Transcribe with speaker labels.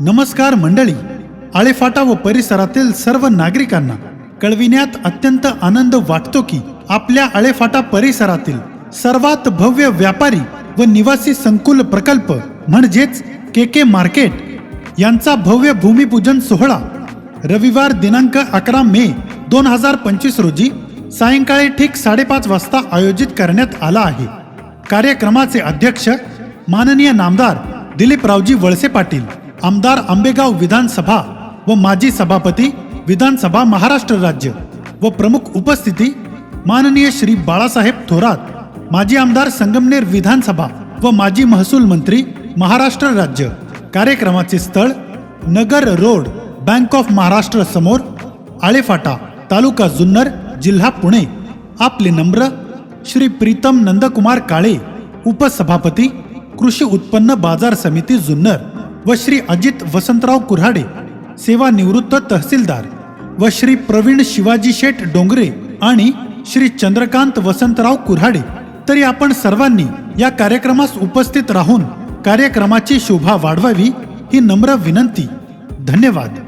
Speaker 1: नमस्कार मंडळी. आळेफाटा व परिसरातील सर्व नागरिकांना कळविण्यात अत्यंत आनंद वाटतो की आपल्या आळेफाटा परिसरातील सर्वात भव्य व्यापारी व निवासी संकुल प्रकल्प म्हणजेच के के मार्केट यांचा भव्य भूमिपूजन सोहळा रविवार दिनांक अकरा मे दोन हजार पंचवीस रोजी सायंकाळी ठीक साडेपाच वाजता आयोजित करण्यात आला आहे. कार्यक्रमाचे अध्यक्ष माननीय नामदार दिलीपरावजी वळसे पाटील आमदार आंबेगाव विधानसभा व माजी सभापती विधानसभा महाराष्ट्र राज्य व प्रमुख उपस्थिती माननीय श्री बाळासाहेब थोरात माजी आमदार संगमनेर विधानसभा व माजी महसूल मंत्री महाराष्ट्र राज्य. कार्यक्रमाचे स्थळ Nagar road bank of Maharashtra समोर आळेफाटा तालुका जुन्नर जिल्हा पुणे. आपले नम्र श्री प्रीतम नंदकुमार काळे उपसभापती कृषी उत्पन्न बाजार समिती जुन्नर. व श्री अजित वसंतराव कुऱ्हाडे सेवानिवृत्त तहसीलदार व श्री प्रवीण शिवाजी शेठ डोंगरे आणि श्री चंद्रकांत वसंतराव कुऱ्हाडे. तरी आपण सर्वांनी या कार्यक्रमास उपस्थित राहून कार्यक्रमाची शोभा वाढवावी ही नम्र विनंती. धन्यवाद.